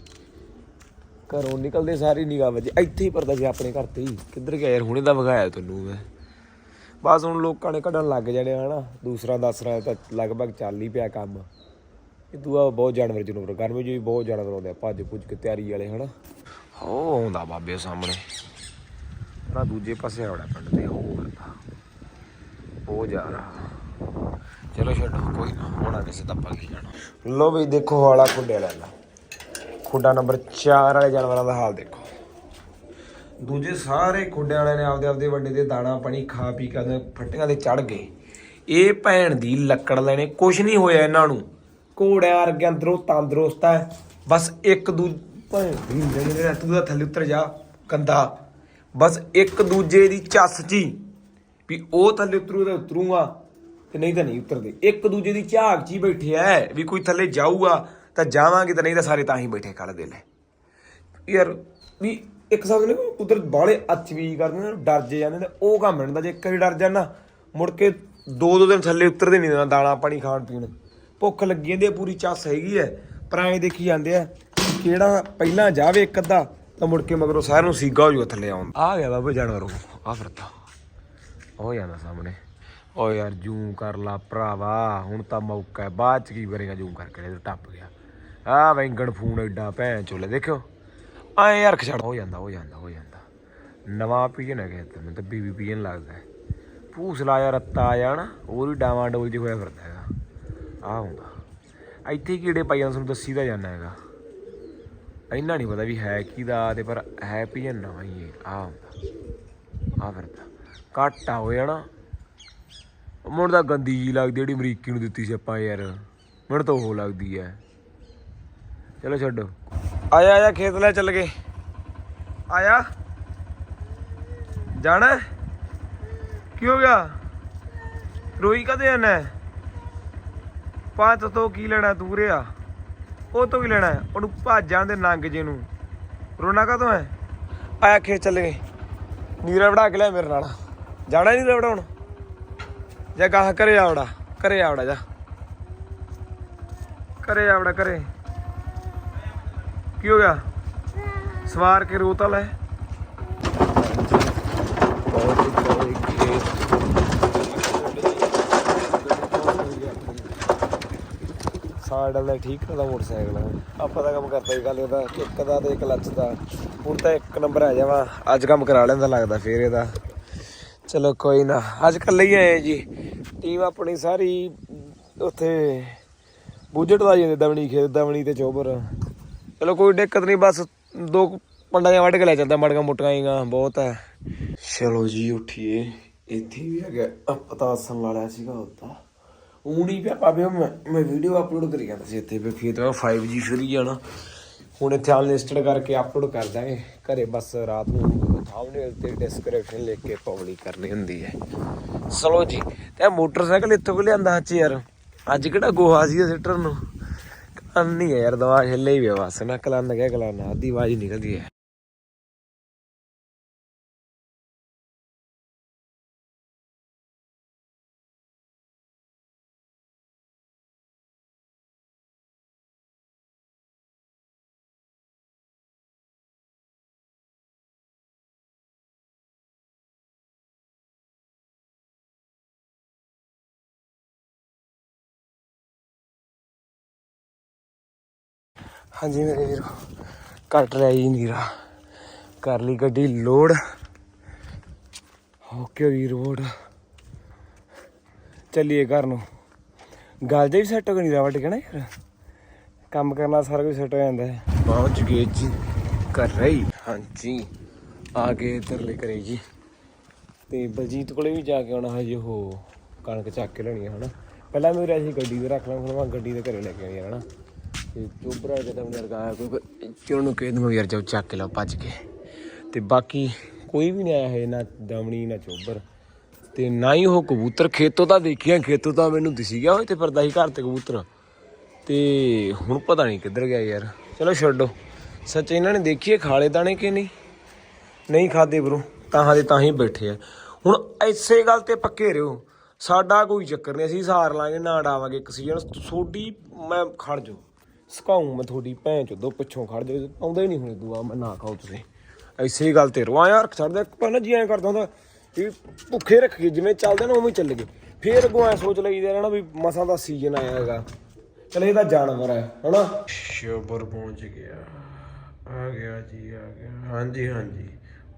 ਘਰੋਂ ਨਿਕਲਦੇ ਸਾਰੀ ਨਿਗਾਹ ਵਜੇ। ਇੱਥੇ ਹੀ ਪਰਦਾ ਸੀ ਆਪਣੇ ਘਰ ਤੇ ਹੀ। ਕਿੱਧਰ ਗਿਆ ਯਾਰ? ਹੁਣੇ ਦਾ ਵਿਖਾਇਆ ਤੁਹਾਨੂੰ ਮੈਂ। ਬਸ ਹੁਣ ਲੋਕਾਂ ਨੇ ਕੱਢਣ ਲੱਗ ਜਾਣੇ ਹਨਾ। ਦੂਸਰਾ ਦਸਰਾ ਤਾਂ ਲਗਭਗ ਚੱਲ ਹੀ ਪਿਆ ਕੰਮ। ਇਹ ਦੂਆ ਬਹੁਤ ਜਾਨਵਰ ਜਨੂਵਰ, ਗਰਮੀ 'ਚ ਵੀ ਬਹੁਤ ਜਾਨਵਰ ਆਉਂਦੇ ਆ, ਭੱਜ ਭੁੱਜ ਕੇ ਤਿਆਰੀ ਵਾਲੇ, ਹਨਾ। ਹੋ, ਆਉਂਦਾ ਬਾਬੇ ਸਾਹਮਣੇ। ਨਾ ਦੂਜੇ ਪਾਸੇ ਆਉਣਾ ਪਿੰਡ ਦੇ ਉਹ ਕਰਦਾ ਉਹ ਜਾ ਰਹਾ ਚਲੋ ਛੱਡੋ, ਕੋਈ ਨਾ, ਹੋਣਾ ਕਿਸੇ ਦਾ ਪਾ ਜਾਣਾ। ਲੋ ਵੀ ਦੇਖੋ ਵਾਲਾ ਖੁੱਡੇ ਵਾਲਾ ਲਾ ਖੁੱਡਾ ਨੰਬਰ 4 ਵਾਲੇ ਜਾਨਵਰਾਂ ਦਾ ਹਾਲ ਦੇਖੋ। ਦੂਜੇ ਸਾਰੇ ਖੁੱਡੇ ਵਾਲਿਆਂ ਨੇ ਆਪਦੇ ਆਪਦੇ ਵੱਡੇ ਦੇ ਦਾਣਾ ਪਾਣੀ ਖਾ ਪੀ ਕੇ ਉਹਦੇ ਫੱਟੀਆਂ ਤੇ ਚੜ ਗਏ। ਇਹ ਭੈਣ ਦੀ ਲੱਕੜ ਲੈਣੇ ਕੁਝ ਨਹੀਂ ਹੋਇਆ ਇਹਨਾਂ ਨੂੰ। ਘੋੜਿਆਂ ਵਰਗੇ ਅੰਦਰੋਂ ਤੰਦਰੁਸਤ ਹੈ। ਬਸ ਇੱਕ ਦੂ, ਭੈਣ ਦੀ ਜਿਹੜੇ ਤੂੰ ਦਾ ਥੱਲੇ ਉਤਰ ਜਾ, ਕੰਦਾ। ਬਸ ਇੱਕ ਦੂਜੇ ਦੀ ਚੱਸ ਜੀ, ਵੀ ਉਹ ਥੱਲੇ ਉਤਰੂ ਤਾਂ ਉਤਰੂਗਾ ਤੇ ਨਹੀਂ ਤਾਂ ਨਹੀਂ ਉਤਰਦੇ। ਇੱਕ ਦੂਜੇ ਦੀ ਝਾਕ 'ਚ ਹੀ ਬੈਠੇ ਐ, ਵੀ ਕੋਈ ਥੱਲੇ ਜਾਊਗਾ ਤਾਂ ਜਾਵਾਂਗੇ ਤਾਂ ਨਹੀਂ ਤਾਂ ਸਾਰੇ ਤਾਂ ਹੀ ਬੈਠੇ ਕੱਲ ਦੇ ਲੈ। ਯਾਰ, ਵੀ ਇੱਕ ਸਾਥ ਨੇ ਉਧਰ ਬਾਲੇ ਅੱਛ ਵੀ ਕਰਦੇ ਨੇ ਡਰ ਜੇ ਜਾਂਦੇ ਨੇ, ਉਹ ਕੰਮ ਹੁੰਦਾ, ਜੇ ਇੱਕ ਵਾਰੀ ਡਰ ਜਾਣਾ ਮੁੜ ਕੇ ਦੋ ਦੋ ਦਿਨ ਥੱਲੇ ਉਤਰਦੇ ਨਹੀਂ ਦੇਣਾ ਦਾਣਾ ਪਾਣੀ ਖਾਣ ਪੀਣ। ਭੁੱਖ ਲੱਗੀ ਜਾਂਦੀ ਹੈ, ਪੂਰੀ ਚੱਸ ਹੈਗੀ ਹੈ ਪਰਾਏ ਦੇਖੀ ਜਾਂਦੇ ਆ ਕਿ ਕਿਹੜਾ ਪਹਿਲਾਂ ਜਾਵੇ ਇੱਕ ਅੱਧਾ, ਤਾਂ ਮੁੜ ਕੇ ਮਗਰੋਂ ਸਾਰਿਆਂ ਨੂੰ ਸੀਗਾ ਹੋ ਜੂਗਾ ਥੱਲੇ ਆਉਣ। ਆ ਗਿਆ ਬਾਬਾ ਜਾਨਵਰ ਉਹ, ਆ ਫਿਰਦਾ। ਉਹ ਜਾਂਦਾ ਸਾਹਮਣੇ। ਓ ਯਾਰ ਜੂਮ ਕਰ ਲਾ ਭਰਾਵਾ, ਹੁਣ ਤਾਂ ਮੌਕਾ ਹੈ, ਬਾਅਦ ਚ ਕੀ ਕਰੇਗਾ ਜੂਮ ਕਰਕੇ ਇਹ ਟੱਪ ਗਿਆ। ਆ ਵੈਂਗਣ ਫੋਨ ਐਡਾ ਭੈਣ ਚੋਲੇ, ਦੇਖਿਓ। ਆਏ ਯਾਰ ਖਛੜ ਹੋ ਜਾਂਦਾ ਹੋ ਜਾਂਦਾ ਹੋ ਜਾਂਦਾ। ਨਵਾਂ ਪੀਜਨ ਹੈਗਾ ਤੇ ਮੈਨੂੰ ਤਾਂ ਬੀਬੀ ਪੀਜਨ ਲੱਗਦਾ ਹੈ। ਭੂਸਲਾ ਯਾਰ, ਰੱਤਾ ਆ ਨਾ ਉਹ ਵੀ ਡਾਵਾਂ ਡੋਲ ਜਿਹਾ ਹੋਇਆ ਫਿਰਦਾ ਹੈਗਾ। ਆ ਹੁੰਦਾ। ਇੱਥੇ ਕੀੜੇ ਪਾਈ ਜਾਂਦੇ, ਤੁਹਾਨੂੰ ਦੱਸੀ ਦਾ ਜਾਂਦਾ ਹੈਗਾ। ਇੰਨਾ ਨਹੀਂ ਪਤਾ ਵੀ ਹੈ ਕਿਹਦਾ, ਤੇ ਪਰ ਹੈ ਪੀਜਨ ਨਵਾਂ ਹੀ ਇਹ। ਆ ਹੁੰਦਾ। ਆ ਫਿਰਦਾ। ਘਾਟਾ ਹੋਇਆ ਨਾ ਮੁੰਡ ਦਾ ਗੰਦੀ ਜੀ ਲੱਗਦੀ, ਜਿਹੜੀ ਅਮਰੀਕੀ ਨੂੰ ਦਿੱਤੀ ਸੀ ਆਪਾਂ ਯਾਰ। ਮੈਨੂੰ ਤਾਂ ਉਹ ਲੱਗਦੀ ਐ ਚਲੋ ਛੱਡੋ। ਆਇਆ ਆਇਆ, ਖੇਤ ਲੈ ਚੱਲ ਗਏ। ਆਇਆ? ਜਾਣਾ? ਕੀ ਹੋ ਗਿਆ? ਰੋਈ ਕਦੇ ਜਾਣਾ ਹੈ? ਤੋਂ ਕੀ ਲੈਣਾ ਤੂੰ ਰਿਆ ਉਹ ਤੋਂ ਕੀ ਲੈਣਾ ਹੈ? ਉਹਨੂੰ ਭਾਜਾਂ ਦੇ ਨੰਗ ਜੇ ਨੂੰ। ਰੋਣਾ ਕਦੋਂ ਹੈ? ਆਇਆ, ਖੇਤ ਚੱਲ ਗਏ। ਨੀਰਾ ਵੜਾ ਕੇ ਲਿਆ ਮੇਰੇ ਨਾਲ। ਜਾਣਾ ਨਹੀਂ ਵੜਾਉਣ ਜਾ ਗਾਹ ਕਰੇ ਆਵੜਾ ਕਰੇ ਆਵੜਾ ਜਾ। ਕਰੇ ਆਵੜਾ ਕਰੇ ਕੀ ਹੋ ਗਿਆ? ਸਵਾਰ ਕੇ ਰੋਤਾ ਲੈ। ਸਾਡਾ ਦਾ ਠੀਕ ਦਾ ਮੋਟਰਸਾਈਕਲ। ਆਪਾਂ ਦਾ ਕੰਮ ਕਰਦਾ ਹੀ ਗੱਲ ਇਹਦਾ, ਇੱਕ ਦਾ ਤੇ ਕਲੱਚ ਦਾ। ਹੁਣ ਤਾਂ ਇੱਕ ਨੰਬਰ ਆ ਜਾਵਾ, ਅੱਜ ਕੰਮ ਕਰਾ ਲੈਂਦਾ ਲੱਗਦਾ ਫੇਰ ਇਹਦਾ। ਚਲੋ ਕੋਈ ਨਾ, ਅੱਜ ਕੱਲ ਹੀ ਆਏ ਜੀ। ਟੀਮ ਆਪਣੀ ਸਾਰੀ ਉੱਥੇ ਬੁੱਜਟ ਦਾ ਜਾਂਦੇ ਦਵਣੀ ਖੇਤ ਦਵਣੀ ਤੇ ਚੋਬਰ। ਚਲੋ ਕੋਈ ਦਿੱਕਤ ਨਹੀਂ, ਬਸ ਦੋ ਕੁ ਪੰਡਾਂ ਜਿਹਾ ਵੱਢ ਕੇ ਲੈ ਜਾਂਦਾ, ਮੜਗਾ ਮੁੱਟੀਆਂ ਹੀਆਂ ਬਹੁਤ ਹੈ। ਚਲੋ ਜੀ, ਉੱਠੀਏ। ਇੱਥੇ ਵੀ ਹੈਗਾ ਪਤਾਸਨ ਲਾ ਸੀਗਾ ਉੱਤਾ ਉਹ ਨਹੀਂ ਪਿਆ ਪਾਵੇ ਮੈਂ ਵੀਡੀਓ ਅਪਲੋਡ ਕਰੀ ਜਾਂਦਾ ਸੀ ਇੱਥੇ ਵੀ ਖੇਤ ਵਿੱਚ 5G ਫਰੀ ਜਾਣਾ। ਹੁਣ ਇੱਥੇ ਅਨਲਿਸਟਡ ਕਰਕੇ ਅਪਲੋਡ ਕਰ ਦਾਂਗੇ। ਘਰੇ ਬਸ ਰਾਤ ਨੂੰ ਥੰਬਨੇਲ ਤੇ ਡਿਸਕ੍ਰਿਪਸ਼ਨ ਲਿਖ ਕੇ ਪਬਲਿਕ ਕਰਨੀ ਹੁੰਦੀ ਹੈ। ਚਲੋ ਜੀ, ਤੇ ਮੋਟਰਸਾਈਕਲ ਇੱਥੋਂ ਕੋ ਲਿਆਂਦਾ ਚੇਅਰ ਅੱਜ ਕਿਹੜਾ ਗੋਹਾ ਸੀ ਸਿੱਟਰ ਨੂੰ? ਕੰਨ ਨਹੀਂ ਹੈ ਯਾਰ, ਦਵਾ ਹਿੱਲੇ ਹੀ ਪਿਆ ਬਸ। ਨਾ ਕਲਨ ਗਿਆ ਕਲਨ ਆਦੀ ਆਵਾਜ਼ ਨਿਕਲਦੀ ਹੈ। ਹਾਂਜੀ ਮੇਰੇ ਵੀਰੋ ਕੱਟ ਲਿਆ ਜੀ ਨੀਰਾ। ਕਰ ਲਈ ਗੱਡੀ ਲੋਡ। ਓਕੇ ਵੀਰ ਵੋਟ। ਚੱਲੀਏ ਘਰ ਨੂੰ। ਗੱਲ ਜੇ ਵੀ ਸੈੱਟ ਹੋ ਗਈ ਨੀਰਾ ਵੱਟ ਕੇ ਨਾ ਯਾਰ। ਕੰਮ ਕਰਨਾ ਸਾਰਾ ਕੁਝ ਸੈੱਟ ਹੋ ਜਾਂਦਾ ਹੈ। ਪਹੁੰਚ ਗਏ ਜੀ ਕਰ ਰਹੀ ਹਾਂਜੀ ਆ ਗਏ ਇੱਧਰਲੇ ਘਰੇ ਜੀ। ਤੇ ਬਲਜੀਤ ਕੋਲੇ ਵੀ ਜਾ ਕੇ ਆਉਣਾ ਹਜੇ ਉਹ ਕਣਕ ਚੱਕ ਕੇ ਲੈਣੀ ਹੈ ਹਨਾ। ਪਹਿਲਾਂ ਮੇਰੇ ਅਸੀਂ ਗੱਡੀ ਤੇ ਰੱਖ ਲਾਂ ਹੁਣ ਮੈਂ ਗੱਡੀ ਦੇ ਘਰੇ ਲੈ ਕੇ ਹੈ ਹਨਾ। ਤੇ ਚੋਬਰਾ ਕਿਤੇ ਮੇਰੇ ਗਾ ਕੋਈ ਚੋਂ ਨੂੰ ਕਹਿ ਦੂੰਗਾ ਯਾਰ ਜਾਓ ਚੱਕ ਲਓ, ਭੱਜ ਕੇ। ਤੇ ਬਾਕੀ ਕੋਈ ਵੀ ਨਹੀਂ ਆਇਆ ਹੈ, ਨਾ ਦਮਣੀ, ਨਾ ਚੋਬਰ। ਤੇ ਨਾ ਹੀ ਉਹ ਕਬੂਤਰ ਖੇਤੋਂ ਤਾਂ ਦੇਖਿਆ, ਖੇਤੋਂ ਤਾਂ ਮੈਨੂੰ ਦਿਸੀ ਗਿਆ ਹੋਏ ਤੇ ਫਿਰਦਾ ਹੀ ਘਰ ਤੇ ਕਬੂਤਰ। ਤੇ ਹੁਣ ਪਤਾ ਨਹੀਂ ਕਿੱਧਰ ਗਿਆ ਯਾਰ। ਚਲੋ ਛੱਡੋ। ਸੱਚ ਇਹਨਾਂ ਨੇ ਦੇਖੀਏ ਖਾਲੇ ਦਾਣੇ ਕਿ ਨਹੀਂ? ਨਹੀਂ ਖਾਦੇ ਬਰੋ, ਤਾਂ ਦੇ ਤਾਂ ਹੀ ਬੈਠੇ ਆ। ਹੁਣ ਐਸੇ ਗੱਲ ਤੇ ਪੱਕੇ ਰਿਓ ਸਾਡਾ ਕੋਈ ਚੱਕਰ ਨਹੀਂ, ਅਸੀਂ ਸਹਾਰ ਲਾਂਗੇ ਨਾ ਡਾਵਾਂਗੇ ਇੱਕ ਸੀਜ਼ਨ ਤੁਹਾਡੀ ਮੈਂ ਖੜ ਜਾਓ ਸਕਾਉਂ ਮੈਂ ਤੁਹਾਡੀ ਭੈਣ ਚੋਦੋ ਪਿੱਛੋਂ ਖੜ ਜਾਓ ਆਉਂਦਾ ਹੀ ਨਹੀਂ ਹੁਣ ਦੂਆ ਮੈਂ ਨਾ ਖਾਓ ਤੁਸੀਂ। ਐਸੇ ਗੱਲ ਤੇ ਰਵਾ ਯਾਰ ਛੱਡਦਾ ਪਹਿਲਾਂ ਜੀ ਐਂ ਕਰਦਾ ਹੁੰਦਾ ਵੀ ਭੁੱਖੇ ਰੱਖੀਏ ਜਿਵੇਂ ਚੱਲਦੇ ਨਾ ਉਵੇਂ ਚੱਲ ਗਏ। ਫੇਰ ਅੱਗੋਂ ਐ ਸੋਚ ਲਈਦਾ ਰਹਿਣਾ ਵੀ ਮਸਾਂ ਦਾ ਸੀਜ਼ਨ ਆਇਆ ਹੈਗਾ। ਚਲ ਇਹ ਤਾਂ ਜਾਨਵਰ ਹੈ ਹਨਾ? ਸ਼ੋਬਰ ਪਹੁੰਚ ਗਿਆ। ਆ ਗਿਆ ਜੀ ਆ ਗਿਆ। ਹਾਂਜੀ ਹਾਂਜੀ।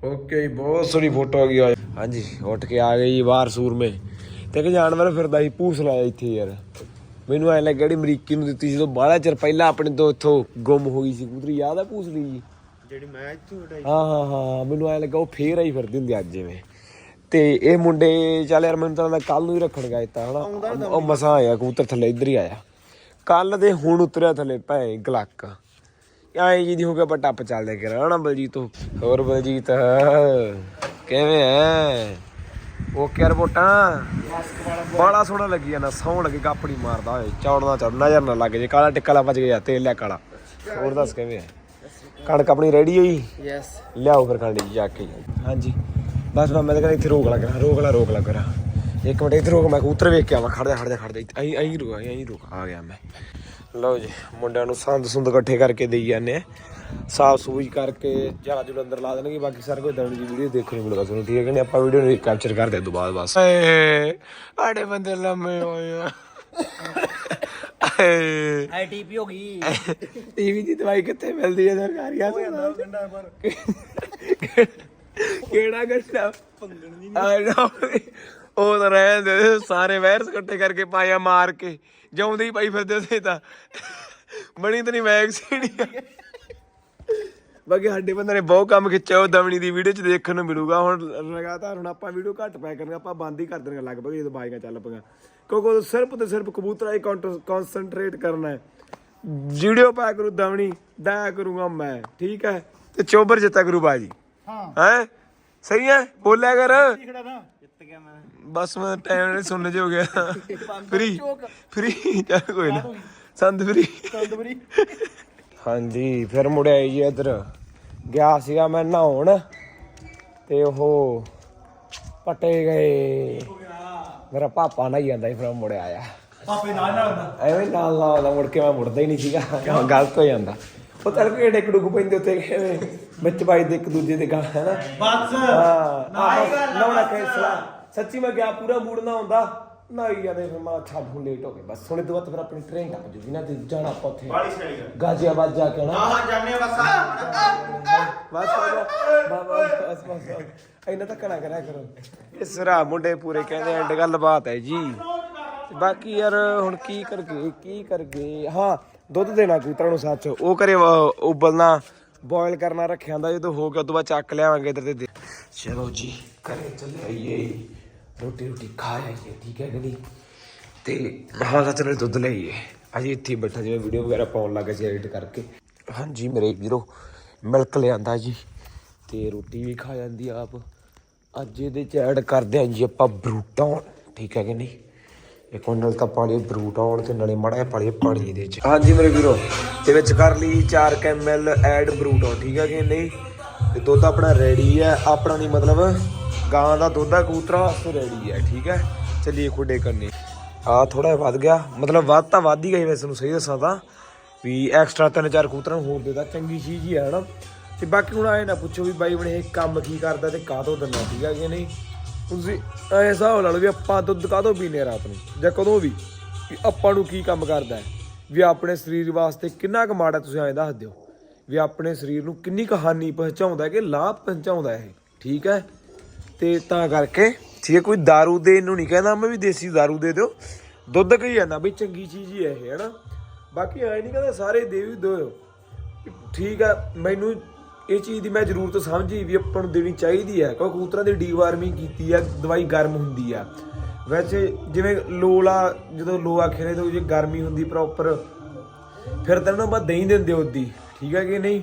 ਓਕੇ ਬਹੁਤ ਸੋਹਣੀ ਫੋਟੋ ਆ ਗਈ ਆ ਹਾਂਜੀ ਉੱਠ ਕੇ ਆ ਗਈ ਬਾਹਰ ਸੂਰਮੇ। ਤੇ ਇੱਕ ਜਾਨਵਰ ਫਿਰਦਾ ਸੀ ਪੂਸ ਲਾਇਆ ਇੱਥੇ ਯਾਰ। ਮੈਨੂੰ ਐ ਲੱਗਿਆ ਜਿਹੜੀ ਅਮਰੀਕੀ ਨੂੰ ਦਿੱਤੀ ਸੀ ਜਦੋਂ ਬਾਹਲਾ ਚਿਰ ਪਹਿਲਾਂ ਆਪਣੇ ਤੋਂ ਇੱਥੋਂ ਗੁੰਮ ਹੋ ਗਈ ਸੀ ਕਬੂਤਰੀ ਯਾਦ ਆ ਪੂਸ ਲਈ ਜੀ? ਜਿਹੜੀ ਮੈਂ ਇੱਥੇ ਉਡਾਈ ਹਾਂ ਹਾਂ ਹਾਂ ਮੈਨੂੰ ਐ ਲੱਗਾ ਉਹ ਫੇਰ ਆਈ ਫਿਰਦੀ ਹੁੰਦੀ ਅੱਜ ਜਿਵੇਂ। ਤੇ ਇਹ ਮੁੰਡੇ ਚੱਲ ਯਾਰ ਮੈਨੂੰ ਤਾਂ ਕੱਲ ਨੂੰ ਹੀ ਰੱਖਣ ਗਏ ਤਾਂ ਹਨਾ? ਉਹ ਮਸਾਂ ਆਇਆ ਕਬੂਤਰ ਥੱਲੇ ਇੱਧਰ ਹੀ ਆਇਆ। ਕੱਲ ਦੇ ਹੁਣ ਉਤਰਿਆ ਥੱਲੇ ਭੈ ਗਲੱਕ। ਐਂ ਜੀ ਦੀ ਹੋ ਗਿਆ ਪਰ ਟੱਪ ਚੱਲਦੇ ਕਰ ਹਨਾ ਬਲਜੀਤ? ਹੋਰ ਬਲਜੀਤ ਕਿਵੇਂ ਐ? ਉਹ ਕਿਆ ਰਿਪੋਰਟਾਂ ਬੜਾ ਸੋਹਣਾ ਲੱਗੀ ਜਾਂਦਾ ਸੌਣ ਲੱਗੇ ਕਾਪੜੀ ਮਾਰਦਾ ਹੋਏ ਚੌੜਨਾ ਚੜ ਨਜ਼ਰ ਨਾ ਲੱਗ ਜੇ ਕਾਲਾ ਟਿੱਕਾ ਲਾ ਵੱਜ ਗਿਆ ਤੇਲ ਲਿਆ ਕਾਲਾ। ਹੋਰ ਦੱਸ ਕਿਵੇਂ ਐ ਕਣਕ ਆਪਣੀ ਰੈਡੀ ਹੋਈ? ਯੈਸ ਲਿਆਓ ਫਿਰ ਖੰਡ ਜੀ ਜਾ ਕੇ। ਹਾਂਜੀ। ਬਸ ਮੈਂ ਤਾਂ ਕਹਿੰਦਾ ਇੱਥੇ ਰੋਕ ਲਾ ਕਰਾਂ ਰੋਕ ਲਾ ਰੋਕ ਲਾ ਕਰਾਂ। ਇੱਕ ਮਿੰਟ ਇੱਥੇ ਰੋਕ ਮੈਂ ਕਬੂਤਰ ਵੇਖ ਕੇ ਆਵਾਂ ਖੜ ਜਾ ਖੜ ਜਾ ਖੜ ਜਾ। ਅਹੀਂ ਅਹੀਂ ਰੁਕ ਅਹੀਂ ਰੁਕ ਆ ਗਿਆ ਮੈਂ। ਲਓ ਜੀ ਮੁੰਡਿਆਂ ਨੂੰ ਸੰਦ ਸੁੰਦ ਇਕੱਠੇ ਕਰਕੇ ਦੇਈ ਜਾਂਦੇ ਆ। ਸਾਫ਼ ਸੂਝ ਕਰਕੇ ਜਹਾਜ਼ ਜੁਲ ਅੰਦਰ ਲਾ ਦੇਣਗੇ ਬਾਕੀ ਸਾਰਾ ਕੋਈ ਦਣ ਦੀ ਵੀਡੀਓ ਦੇਖਣ ਨੂੰ ਮਿਲੇਗਾ ਤੁਹਾਨੂੰ ਠੀਕ ਹੈ ਕਿ ਨਹੀਂ ਆਪਾਂ ਵੀਡੀਓ ਨੂੰ ਕੈਪਚਰ ਕਰਦੇ ਹਾਂ ਦੁਬਾਰਾ ਬਸ। ਏ ਆੜੇ ਬੰਦੇ ਲੰਮੇ ਹੋਏ ਆ। ਏ ਆਈਟੀਪੀ ਹੋ ਗਈ। ਟੀਵੀ ਦੀ ਦਵਾਈ ਕਿੱਥੇ ਮਿਲਦੀ ਹੈ ਸਰਕਾਰੀ ਹਸਪਤਾਲ? ਗੰਡਾ ਪਰ। ਕਿਹੜਾ ਗੱਡਾ? ਆ ਨਾ ਉਹ ਤਾਂ ਰਹਿਣ ਦੇ ਸਾਰੇ ਵਾਇਰਸ ਇਕੱਠੇ ਕਰਕੇ ਪਾਇਆ ਮਾਰ ਕੇ ਜਿਉਂਦੇ ਹੀ ਪਾਈ ਫਿਰਦੇ ਸੀ ਤਾਂ। ਬਣੀ ਤਾਂ ਨਹੀਂ ਵੈਕਸੀਨ ਹੀ ਬਾਕੀ ਸਾਡੇ ਬੰਦੇ ਨੇ ਬਹੁਤ ਕੰਮ ਖਿੱਚਿਆ ਉਹ ਦਮਣੀ ਦੀ ਵੀਡੀਓ ਚ ਦੇਖਣ ਨੂੰ ਮਿਲੂਗਾ। ਹੁਣ ਲਗਾਤਾਰ ਹੁਣ ਆਪਾਂ ਵੀਡੀਓ ਘੱਟ ਪੈ ਕਰਨਗੇ ਆਪਾਂ ਬੰਦ ਹੀ ਕਰ ਦੇਣਗੇ ਲਗਭਗ ਜਦੋਂ ਬਾਈਆਂ ਚੱਲ ਪਈਆਂ। ਕਿਉਂਕਿ ਉਹ ਸਿਰਫ ਤੇ ਸਿਰਫ ਕਬੂਤਰਾਂ 'ਤੇ ਕਨਸੈਂਟਰੇਟ ਕਰਨਾ ਹੈ। ਵੀਡੀਓ ਪਾ ਕਰੂ ਦਮਣੀ ਦਾ ਕਰੂੰਗਾ ਮੈਂ ਠੀਕ ਹੈ? ਤੇ ਚੋਬਰ ਜਿੱਤਾ ਕਰੂ ਬਾਜੀ। ਹਾਂ। ਹੈ? ਸਹੀ ਹੈ? ਬੋਲਿਆ ਕਰ। ਖੜਾ ਨਾ ਜਿੱਤ ਗਿਆ ਮੈਂ। ਬਸ ਮੈਂ ਟਾਈਮ ਨਾਲ ਸੁਣਨ ਜੋ ਗਿਆ ਫਰੀ ਫਰੀ ਚੱਲ ਕੋਈ ਨਾ। ਸੰਦ ਫਰੀ ਤੰਦਵਰੀ ਹਾਂਜੀ ਫਿਰ ਮੁੜਿਆ ਜੀ ਇੱਧਰ। ਗਿਆ ਸੀਗਾ ਮੈਂ ਨਹਾਉਣ ਤੇ ਉਹ ਪਟੇ ਗਏ। ਮੇਰਾ ਪਾਪਾ ਨਹੀਂ ਜਾਂਦਾ ਸੀ ਫਿਰ ਮੁੜਿਆ ਆਇਆ। ਪਾਪੇ ਨਾਲ ਨਾਲ ਐਵੇਂ ਨਾਲ ਨਾਲ ਆਉਂਦਾ ਮੁੜ ਕੇ ਮੈਂ ਮੁੜਦਾ ਹੀ ਨਹੀਂ ਸੀਗਾ। ਗਲਤ ਹੋ ਜਾਂਦਾ। ਉਹ ਤੜਕੇ ਡਿੱਕ ਡੁੱਕ ਪੈਂਦੇ ਉੱਤੇ ਐਵੇਂ ਵਿੱਚ ਵੱਜਦੇ ਇੱਕ ਦੂਜੇ ਦੇ ਗਾਲ ਹੈ ਨਾ? ਬਸ। ਹਾਂ ਨਾ ਹੀ ਗੱਲ। ਕੈਸਲਾ ਸੱਚੀ ਮੈਂ ਗਿਆ ਪੂਰਾ ਨਾ ਹੁੰਦਾ ਨਹਾਈ ਜਾਂਦੇ ਫਿਰ ਮੈਂ ਛੱਡ ਹੁਣ ਲੇਟ ਹੋ ਗਏ। ਬਸ ਹੁਣੇ ਤੋਂ ਬਾਅਦ ਫਿਰ ਆਪਣੀ ਟ੍ਰੇਨ ਟੱਪ ਜੂਗੀ ਨਾ ਤੇ ਜਾਣਾ ਆਪਾਂ ਉੱਥੇ। ਬਾਲੀ ਸਹੀ ਗੱਲ। ਗਾਜ਼ੀਆਬਾਦ ਜਾ ਕੇ ਨਾ। ਹਾਂ ਜਾਣੇ ਬਸ। ਬਸ ਬਾਬਾ ਬਸ ਬਸ ਇੰਨਾ ਤਾਂ ਕਣਾ ਕਰਿਆ ਕਰੋ। ਇਸ ਰਾ ਮੁੰਡੇ ਪੂਰੇ ਕਹਿੰਦੇ ਐਂਡ ਗੱਲ ਬਾਤ ਹੈ ਜੀ। ਬਾਕੀ ਯਾਰ ਹੁਣ ਕੀ ਕਰਗੇ ਕੀ ਕਰਗੇ? ਹਾਂ ਦੁੱਧ ਦੇਣਾ ਕੂਤਰਾਂ ਨੂੰ ਸੱਚ। ਉਹ ਕਰੇ ਉਬਲਣਾ ਬੋਇਲ ਕਰਨਾ ਰੱਖਿਆ ਹੁੰਦਾ ਜਦੋਂ ਹੋ ਗਿਆ ਉਦੋਂ ਬਾਅਦ ਚੱਕ ਲਿਆਵਾਂਗੇ ਇੱਧਰ ਤੇ ਚਲੋ ਜੀ ਘਰੇ ਚੱਲੇ ਆਈਏ। ਰੋਟੀ ਰੋਟੀ ਖਾ ਆਈਏ ਠੀਕ ਹੈ ਕਿ ਨਹੀਂ? ਤੇ ਹਾਂ ਸੱਚ ਨਾਲ ਦੁੱਧ ਲਈਏ ਅਜੇ ਇੱਥੇ ਹੀ ਬੈਠਾ ਜਿਵੇਂ ਵੀਡੀਓ ਵਗੈਰਾ ਪਾਉਣ ਲੱਗਾ ਸੀ ਐਡਿਟ ਕਰਕੇ। ਹਾਂਜੀ ਮੇਰੇ ਵੀਰੋ, ਮਿਲਕ ਲਿਆਂਦਾ ਜੀ। ਤੇ ਰੋਟੀ ਵੀ ਖਾ ਜਾਂਦੀ ਆਪ। ਅੱਜ ਇਹਦੇ ਚ ਐਡ ਕਰਦੇ ਹਾਂ ਜੀ ਆਪਾਂ ਬਰੂਟਾਂ ਠੀਕ ਹੈ ਕਿ ਨਹੀਂ? ਇੱਕ ਨਾਲ ਤਾਂ ਪਾਣੀ ਬਰੂਟਾਂ ਤੇ ਨਾਲੇ ਮੜਾ ਪਾਣੀ ਪਾਣੀ ਇਹਦੇ ਚ। ਹਾਂਜੀ ਮੇਰੇ ਵੀਰੋ, ਤੇ ਵਿੱਚ ਕਰ ਲਈ 4 ਐਮਐਲ ਐਡ ਬਰੂਟਾਂ ਠੀਕ ਹੈ ਕਿ ਨਹੀਂ? ਤੇ ਦੁੱਧ ਆਪਣਾ ਰੈਡੀ ਹੈ। ਆਪਣਾ ਨਹੀਂ ਮਤਲਬ ਗਾਂ ਦਾ ਦੁੱਧ ਆ ਕੂਤਰਾ ਵਾਸਤੇ ਰੈਡੀ ਹੈ ਠੀਕ ਹੈ ਚੱਲੀਏ ਖੁੱਡੇ ਕਰਨੇ ਆ ਥੋੜਾ ਵੱਧ ਗਿਆ। ਮਤਲਬ ਵੱਧ ਤਾਂ ਵੱਧ ਹੀ ਗਈ ਵੈਸੇ ਨੂੰ ਸਹੀ ਦੱਸਾਂ ਤਾਂ। ਵੀ ਐਕਸਟਰਾ ਤਿੰਨ ਚਾਰ ਕਬੂਤਰਾਂ ਨੂੰ ਹੋਰ ਦੇਦਾ ਚੰਗੀ ਚੀਜ਼ ਹੀ ਹੈ ਹਨਾ? ਤੇ ਬਾਕੀ ਹੁਣ ਆਏ ਨਾ ਪੁੱਛੋ ਵੀ ਬਾਈ ਬਣੇ ਇਹ ਕੰਮ ਕੀ ਕਰਦਾ ਤੇ ਕਾਹਤੋਂ ਦਿੰਦਾ, ਠੀਕ ਹੈ ਕਿ ਨਹੀਂ? ਤੁਸੀਂ ਐ ਹਿਸਾਬ ਲਾ ਲਓ ਵੀ ਆਪਾਂ ਦੁੱਧ ਕਾਹਤੋਂ ਪੀਨੇ ਰਾਤ ਨੂੰ? ਜਾਂ ਕਦੋਂ ਵੀ ਆਪਾਂ ਨੂੰ ਕੀ ਕੰਮ ਕਰਦਾ ਹੈ? ਵੀ ਆਪਣੇ ਸਰੀਰ ਵਾਸਤੇ ਕਿੰਨਾ ਕੁ ਮਾੜਾ ਤੁਸੀਂ ਐਂ ਦੱਸ ਦਿਓ। ਵੀ ਆਪਣੇ ਸਰੀਰ ਨੂੰ ਕਿੰਨੀ ਕੁ ਹਾਨੀ ਪਹੁੰਚਾਉਂਦਾ ਹੈ ਕਿ ਲਾਭ ਪਹੁੰਚਾਉਂਦਾ ਹੈ ਇਹ, ਠੀਕ ਹੈ? ਤੇ ਤਾਂ ਕਰਕੇ ਠੀਕ ਹੈ ਕੋਈ दारू ਦੇਣ ਨੂੰ ਨਹੀਂ ਕਹਿੰਦਾ ਮੈਂ ਵੀ ਦੇਸੀ दारू ਦੇ ਦਿਓ ਦੁੱਧ ਕਹੀ ਜਾਂਦਾ ਬਈ ਚੰਗੀ ਚੀਜ਼ ਹੀ ਹੈ ਇਹ ਹੈਨਾ ਬਾਕੀ ਐ ਨਹੀਂ ਕਹਿੰਦਾ ਸਾਰੇ ਦੇ ਵੀ ਦਿਓ ਠੀਕ ਹੈ ਮੈਨੂੰ ਇਹ ਚੀਜ਼ ਦੀ ਮੈਂ ਜ਼ਰੂਰਤ ਸਮਝੀ ਵੀ ਆਪਾਂ ਨੂੰ ਦੇਣੀ ਚਾਹੀਦੀ ਹੈ ਕਿਉਂਕਿ ਕਬੂਤਰਾਂ ਦੀ ਡੀਵਾਰਮਿੰਗ ਕੀਤੀ ਹੈ ਦਵਾਈ ਗਰਮ ਹੁੰਦੀ ਆ ਵੈਸੇ ਜਿਵੇਂ ਲੋਲਾ ਜਦੋਂ ਲੋਆ ਖੇਲੇ ਤਾਂ ਜੇ ਗਰਮੀ ਹੁੰਦੀ ਪ੍ਰੋਪਰ ਫਿਰ ਤੈਨੂੰ ਬਾਅਦ ਦਹੀਂ ਦਿੰਦੇ ਉਹਦੀ ਠੀਕ ਹੈ ਕਿ ਨਹੀਂ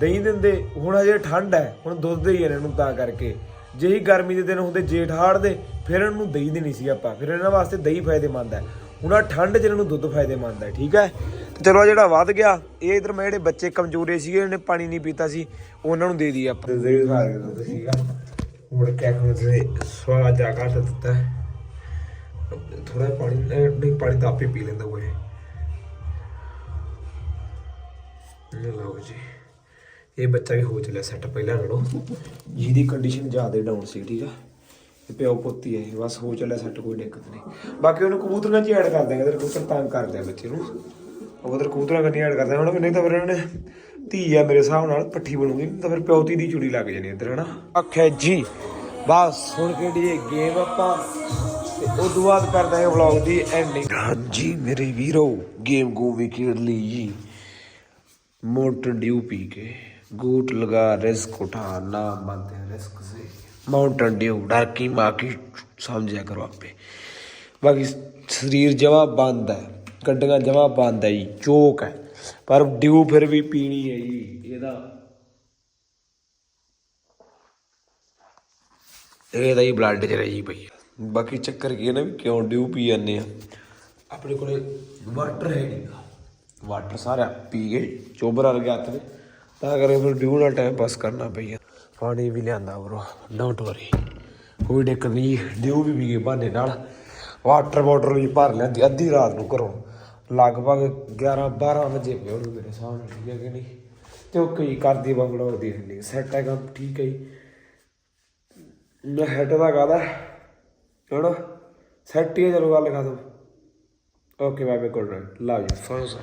ਦਹੀਂ ਦਿੰਦੇ ਹੁਣ ਅਜੇ ਠੰਡ ਹੈ ਹੁਣ ਦੁੱਧ ਦੇ ਹੀ ਇਹਨਾਂ ਨੂੰ ਤਾਂ ਕਰਕੇ ਜਿਹੀ ਗਰਮੀ ਦੇ ਦਿਨ ਹੁੰਦੇ ਜੇਠ ਹਾੜ ਦੇ ਫਿਰ ਇਹਨਾਂ ਨੂੰ ਦਹੀਂ ਦੇਣੀ ਸੀ ਆਪਾਂ, ਫਿਰ ਇਹਨਾਂ ਵਾਸਤੇ ਦਹੀਂ ਫਾਇਦੇਮੰਦ ਹੈ। ਹੁਣ ਆ ਠੰਡ 'ਚ ਇਹਨਾਂ ਨੂੰ ਦੁੱਧ ਫਾਇਦੇਮੰਦ ਹੈ, ਠੀਕ ਹੈ? ਚਲੋ ਆਹ ਜਿਹੜਾ ਵੱਧ ਗਿਆ, ਇਹ ਇਧਰ ਮੈਂ ਜਿਹੜੇ ਬੱਚੇ ਕਮਜ਼ੋਰੇ ਸੀਗੇ, ਇਹਨੇ ਪਾਣੀ ਨਹੀਂ ਪੀਤਾ ਸੀ ਉਹਨਾਂ ਨੂੰ ਦੇ ਦੀ ਆਪਾਂ। ਦੇ ਖਾ ਕੇ ਦੁੱਧ ਸੀਗਾ। ਹੁਣ ਕਿਆ ਕਰਦੇ ਸਵਾਦ ਜਾ ਘੱਟ ਦਿੱਤਾ। ਥੋੜਾ ਪਾਣੀ ਨਹੀਂ ਪਾਣੀ ਤਾਂ ਆਪੇ ਪੀ ਲੈਂਦਾ ਉਹ ਇਹ ਲਓ ਜੀ। ਇਹ ਬੱਚਾ ਵੀ ਹੋ ਚਲਿਆ ਸੈੱਟ ਪਹਿਲਾਂ ਨਾਲੋਂ। ਜਿਹਦੀ ਕੰਡੀਸ਼ਨ ਜ਼ਿਆਦਾ ਡਾਊਨ ਸੀ, ਠੀਕ ਆ? ਤੇ ਪਿਓ ਪੁੱਤੀ ਹੈ ਬਸ ਹੋ ਚੱਲਿਆ ਸੈੱਟ ਕੋਈ ਦਿੱਕਤ ਨਹੀਂ। ਬਾਕੀ ਉਹਨੂੰ ਕਬੂਤਰਾਂ 'ਚ ਐਡ ਕਰ ਦਿਆਂਗੇ ਤੇ ਕਬੂਤਰ ਤੰਗ ਕਰਦੇ ਆ ਬੱਚੇ ਨੂੰ। ਉਧਰ ਕਬੂਤਰਾਂ ਕੰਨੀ ਐਡ ਕਰਦੇ ਹੁਣ ਨਹੀਂ ਤਾਂ ਫਿਰ ਉਹਨੇ ਧੀ ਆ ਮੇਰੇ ਹਿਸਾਬ ਨਾਲ, ਪੱਠੀ ਬਣੂਗੀ, ਤਾਂ ਫਿਰ ਪਿਓਤੀ ਦੀ ਚੁੜੀ ਲੱਗ ਜਾਣੀ ਇੱਧਰ, ਹਨਾ? ਅਖੇ ਜੀ, ਬਸ ਹੁਣ ਕਿਹੜੀ ਇਹ ਗੇਮ ਆਪਾਂ? ਤੇ ਉਦੋਂ ਬਾਅਦ ਕਰਦਾ ਹਾਂ ਵਲੌਗ ਦੀ ਐਂਡਿੰਗ ਹਾਂਜੀ, ਮੇਰੇ ਵੀਰੋ ਗੇਮ ਗੂਮੀ ਖੇਡ ਲਈ ਜੀ। ਮੋਟਰ ਡਿਊ ਪੀ ਕੇ। गूट लगा रिस्क उठा ना मानते हैं रिस्क से माउंटेन ड्यू डर की माँ की समझा करो आपे बाकी ਸਰੀਰ ਜਮਾ ਬੰਦ ਹੈ ਗੱਡੀਆਂ ਜਮਾ ਬੰਦ ਹੈ ਜੀ ਚੋਕ ਹੈ ਪਰ ਡਿਊ ਫਿਰ ਵੀ ਪੀਣੀ ਹੈ ਜੀ ਇਹਦਾ ਇਹਦਾ ਹੀ ਬਲੱਡ ਚ ਰਹੀ ਪਈ ਹੈ ਬਾਕੀ ਚੱਕਰ ਕੀ ਹੈ ਨਾ ਵੀ ਕਿਉਂ ਡਿਊ ਪੀ ਜਾਂਦੇ ਆ ਆਪਣੇ ਕੋਲੇ ਵਾਟਰ ਹੈ ਨਹੀਂਗਾ ਵਾਟਰ ਸਾਰਾ ਪੀ ਗਏ ਚੋਬਰ ਵਰਗੇ ਹੱਥ ਨੇ ਤਾਂ ਕਰਕੇ ਫਿਰ ਡਿਊ ਨਾਲ ਟਾਈਮ ਪਾਸ ਕਰਨਾ ਪਈਆ ਪਾਣੀ ਵੀ ਲਿਆਂਦਾ ਬਰੋ ਡੋਂਟ ਵਰੀ ਕੋਈ ਦਿੱਕਤ ਨਹੀਂ ਡਿਊ ਵੀ ਪੀ ਗਏ ਬਹਾਨੇ ਨਾਲ। ਵਾਟਰ ਬੋਟਲ ਵੀ ਭਰ ਲੈਂਦੀ ਅੱਧੀ ਰਾਤ ਨੂੰ ਘਰੋਂ। ਲਗਭਗ 11 12 ਵਜੇ ਪਏ ਉਹਨੂੰ ਮੇਰੇ ਸਾਹਮਣੇ ਠੀਕ ਹੈ ਕਿ ਨਹੀਂ? ਤੇ ਉਹ ਕਈ ਕਰਦੀ ਬੰਗਲੋ ਦੀ ਨਹੀਂ ਸੈੱਟ ਹੈ ਕੰਮ ਠੀਕ ਹੈ ਜੀ। ਮੈਂ ਹੈਡ ਦਾ ਕਾਦਾ ਹਣਾ ਸੈੱਟ ਹੀ ਹੈ, ਚਲੋ ਗੱਲ ਖਾ ਦੋ okay bye bye good night love you so